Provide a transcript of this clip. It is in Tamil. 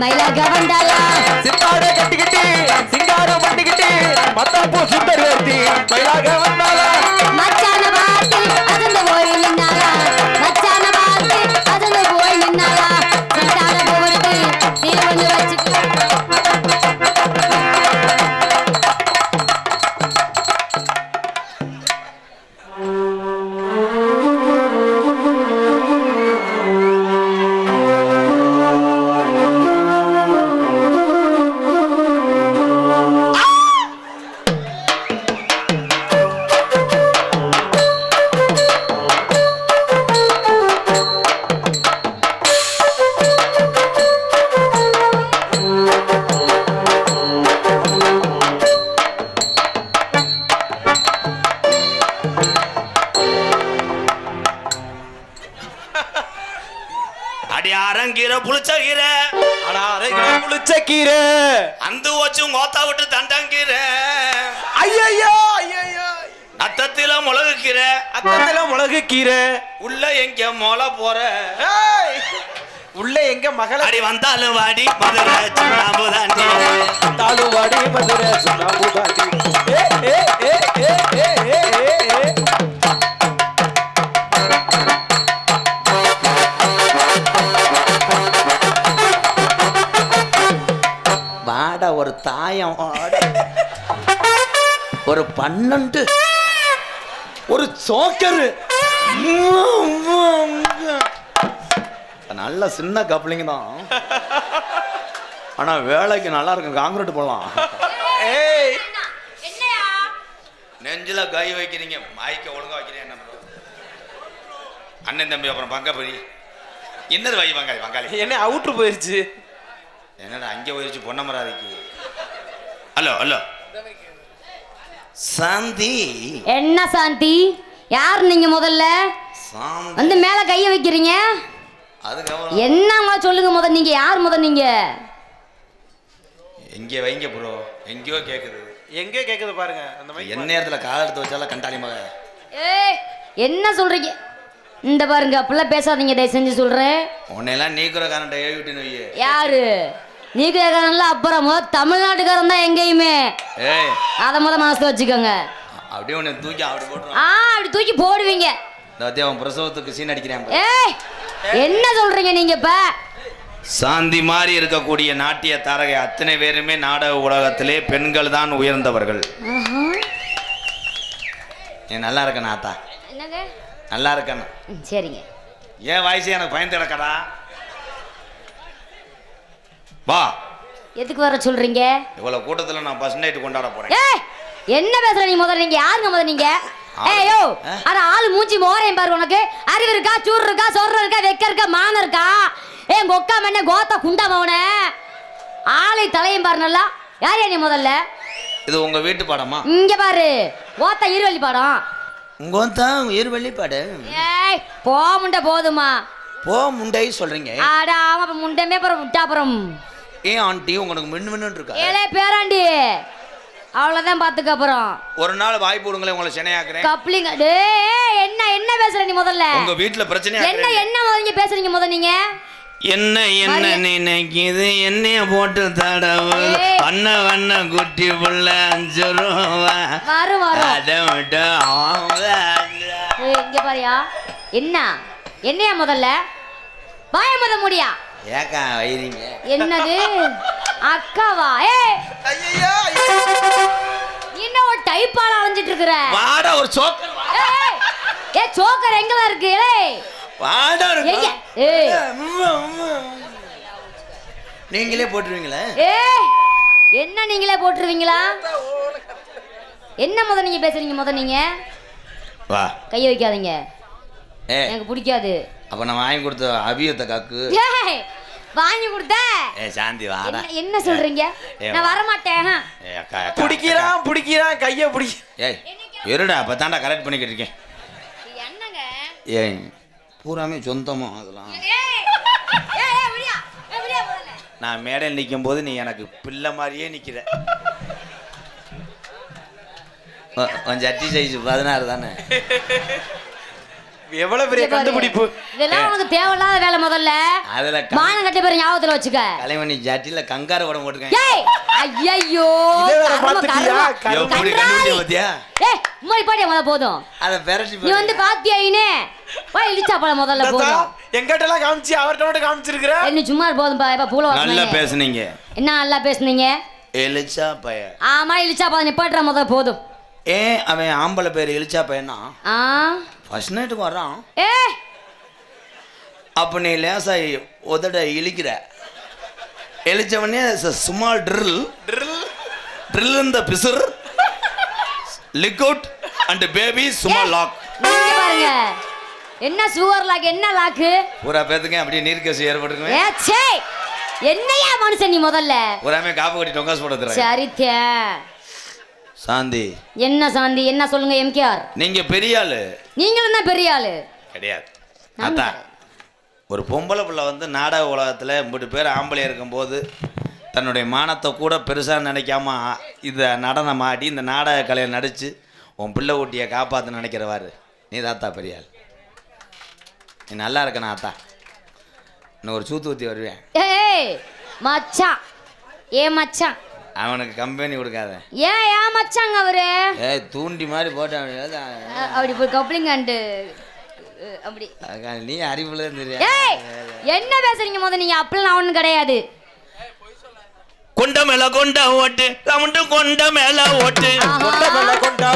மயிலாக வந்தாளா சித்தாட கட்டிக்கிட்டு சிங்காரம் பண்ணிக்கிட்டு மத்தாப்பூ சுந்தர் வேர்த்தி மயிலாக வந்தாளா புளிச்ச கீரை. ஆனா அரை கிலோ புளிச்ச கீரை. அந்த வச்சு கோத்தா விட்டு தண்டாங்கீரை ஐயோ ஐயோ அத்தத்தில மிளகு கீரை. அத்தத்தில மிளகு கீரை. உள்ள எங்க மொளை போற? உள்ள எங்க மகள்? அடி வந்தாலும் வாடி மதுரை சுண்ணாம்பு தாண்டி. தாலும் வாடி மதுரை சுண்ணாம்பு தாண்டி. ஒரு தாயம் ஆட. ஒரு பன்னெண்டு. ஒரு சோக்கரு. நல்ல சின்ன கப்ளிங் தான். ஆனா வேலைக்கு நல்லா இருக்கும். காங்கிரீட் போடலாம். ஏய். நெஞ்சில கை வைக்கிறீங்க. மாய்க்க ஒழுங்கா வைக்கிறீங்க. என்ன? அண்ணன் தம்பி அப்புறம் பங்க போய் என்னது வை பங்காளி பங்காளி. என்ன அவுட்ரு போயிருச்சு. என்னடா அங்கே போயிடுச்சு பொன்னமராதிக்கு ஹலோ ஹலோ சாந்தி. என்ன சாந்தி? யார் நீங்க முதல்ல? சாந்தி. வந்து மேல கைய வைக்கிறீங்க? என்னங்க சொல்லுங்க முத நீங்க யார் முத நீங்க? எங்கே வைங்க ப்ரோ எங்கேயோ கேட்குது எங்க கேக்குது பாருங்க அந்த மாதிரி என் நேரத்தில் கால் எடுத்து வச்சாலும் கண்டாளி மக. ஏய் என்ன சொல்றீங்க? இந்த பாருங்க அப்படிலாம் பேசாதீங்க தயவு செஞ்சு சொல்றேன். உன்னையெல்லாம் நீக்கிற கரண்ட்டை எழுவிட்டு நோய் யாரு? நீ கேட்கறதுல அப்புறம் தமிழ்நாட்டுக்காரன் தான் எங்கேயுமே. அதை முத மனசுல வச்சுக்கோங்க. அப்படியே உன்னை தூக்கி அப்படி போட்டுருவான். ஆ அப்படி தூக்கி போடுவீங்க. அவன் பிரசவத்துக்கு சீன் அடிக்கிறான். ஏய் என்ன சொல்றீங்க நீங்க இப்ப? சாந்தி மாதிரி இருக்கக்கூடிய நாட்டிய தாரகை அத்தனை பேருமே நாடக உலகத்திலே பெண்கள் தான் உயர்ந்தவர்கள். நீ நல்லா இருக்க நாத்தா என்னங்க? நல்லா இருக்கணும். ம், சரிங்க. ஏன் வயசு எனக்கு பயந்து கிடக்கடா வா. எதுக்கு வர சொல்றீங்க? இவ்வளவு கூட்டத்துல நான் ஃபர்ஸ்ட் நைட் கொண்டாட போறேன். ஏய் என்ன பேசுற நீ முதல்ல நீங்க? யாருங்க முதல்ல நீங்க? ஏய்? அட ஆளு மூஞ்சி மோரையும் பாரு உனக்கு. அறிவு இருக்கா சூர் இருக்கா சொல்ற இருக்கா வெக்க இருக்கா மான இருக்கா? ஏ உங்க ஒக்கா மண்ண கோத்தா குண்டா மவன ஆளை தலையும் பாரு நல்லா. யார் நீ முதல்ல? இது உங்க வீட்டு பாடமா? இங்க பாரு. கோத்தா இருவள்ளி பாடம். உங்க தான் உயிர் வெளிப்பாடு ஏய் போ முண்டை போதுமா. போ முண்டை சொல்றீங்க. ஆட ஆமா அப்ப முண்டமே அப்புறம் முட்டாப்புறம் ஏன் ஆண்டி உங்களுக்கு மின்னு இருக்கா? ஏலே பேராண்டி. அவ்வளவுதான் பாத்துக்க அப்புறம் ஒரு நாள் வாய்ப்பு விடுங்களேன் உங்களை சென்னையாக்குறேன் கப்ளிங் டேய் என்ன என்ன பேசுற நீ முதல்ல? உங்க வீட்டுல பிரச்சனை என்ன என்ன முதல்ல பேசுறீங்க முதல்ல நீங்க? என்ன என்ன நினைக்குது? என்னைய போட்டு தடவு. அண்ண வண்ண குட்டி புள்ள அஞ்சு ரூபா. அதை விட்டு இங்க பாரியா. என்ன? என்னையா முதல்ல? வாய முத முடியா? ஏக்கா வைரீங்க. என்னது? அக்காவா? ஏ! ஐயையோ என்ன ஒரு டைப்பால அலைஞ்சிட்டு இருக்கிற வாடா ஒரு சோக்கர் வா. ஏய், ஏ சோக்கர் எங்கதான் இருக்கு? ஏய் வாடா ஒரு எங்க? கா- ஏய் நீங்களே போட்டுருவீங்களே? ஏய் என்ன நீங்களே போட்டுருவீங்களா? என்ன முத நீங்க பேசுறீங்க முத நீங்க? வா. கைய வைக்காதீங்க. ஏ. எனக்கு பிடிக்காது. அப்ப நான் வாங்கி கொடுத்த அபியத்தை காக்கு. வாங்கி கொடுத்த. ஏ சாந்தி வாடா. என்ன சொல்றீங்க? நான். வர மாட்டேன் ஏ அக்கா அக்கா, பிடிக்கிறான் பிடிக்கிறான் கைய அக்கா. ஏய் இருடா அப்ப தாண்டா கரெக்ட் பண்ணிக்கிட்டு இருக்கேன். என்னங்க? ஏய் பூராமே சொந்தமா அதெல்லாம். நான் மேடையில் நிற்கும் போது நீ எனக்கு பிள்ளை மாதிரியே நிற்கிற உன் சட்டி சைஸ் பதினாறு தானே? எவ்வளவு பெரிய. கண்டுபிடிப்பு? இதெல்லாம் உனக்கு தேவையில்லாத வேலை முதல்ல. அதுல மானம் கட்டி பேர் ஞாபகத்துல வச்சுக்க. கலைமணி ஜாட்டில கங்காரு. எப்படி கன்றாவி. கண்டுபிடிச்ச பாத்தியா ஏய் உம்மாடி பாடியா முத போதும். அத பெரட்டி நீ வந்து பாத்தியா இனே? போய் இழிச்சா பழம் முதல்ல போதும். எங்கிட்ட எல்லாம் காமிச்சு அவர்கிட்ட மட்டும் காமிச்சிருக்கிற? என்ன சும்மா போதும் பா இப்ப பூல நல்லா. பேசுனீங்க. என்ன நல்லா பேசுனீங்க? எலிச்சா பைய ஆமா இழிச்சா பழம் நிப்பாட்டுற முதல்ல போதும். ஏன் அவன் ஆம்பளை பேர் எலிச்சா பையனா ஆ. ஃபர்ஸ்ட் நைட்டுக்கு வர்றான். ஏ. அப்ப நீ லேசா உதட இழிக்கிற. எலிச்சவனே சுமால் ட்ரில் ட்ரில் ட்ரில் இந்த fissure leak out and baby சும்மா லாக் பாருங்க. என்ன சுகர் லாக் என்ன லாக்கு பூரா பேத்துக்கு அப்படியே நீர்க்கசி ஏற்பட்டுருக்குமே ஏ சே என்னையா மனுஷன் நீ முதல்ல? பூராமே காப்பு கட்டி டொங்காஸ் போட தர சரித்தே. சாந்தி. என்ன சாந்தி? என்ன சொல்லுங்க எம்கேஆர்? நீங்க பெரிய ஆளு. நீங்களும் தான் பெரிய ஆளு. கிடையாது. அதான் ஒரு பொம்பளை பிள்ளை வந்து நாடக உலகத்தில் இம்புட்டு பேர் ஆம்பளையா இருக்கும்போது தன்னுடைய மானத்தை கூட பெருசாக நினைக்காம இந்த நடனம் ஆடி இந்த நாடக கலையை நடித்து உன் பிள்ளை ஊட்டியை காப்பாற்ற நினைக்கிறவாரு. நீ தாத்தா பெரிய ஆள். நீ நல்லா இருக்கணும் ஆத்தா இன்னும் ஒரு சூத்து ஊற்றி வருவேன். ஏய் மச்சான். ஏ மச்சான். அவனுக்கு கம்பெனி கொடுக்காத. ஏன் ஏன் மச்சாங்க அவரு? ஏய் தூண்டி மாதிரி போட்டான். அப்படி போய் கப்ளிங் அண்டு அப்படி. நீ அறிவுல ஏய் என்ன பேசுறீங்க முத நீங்க? அப்படிலாம் ஒண்ணும் கிடையாது. கொண்ட மேல கொண்ட ஓட்டு கொண்ட மேல ஓட்டு. கொண்ட மேல கொண்டா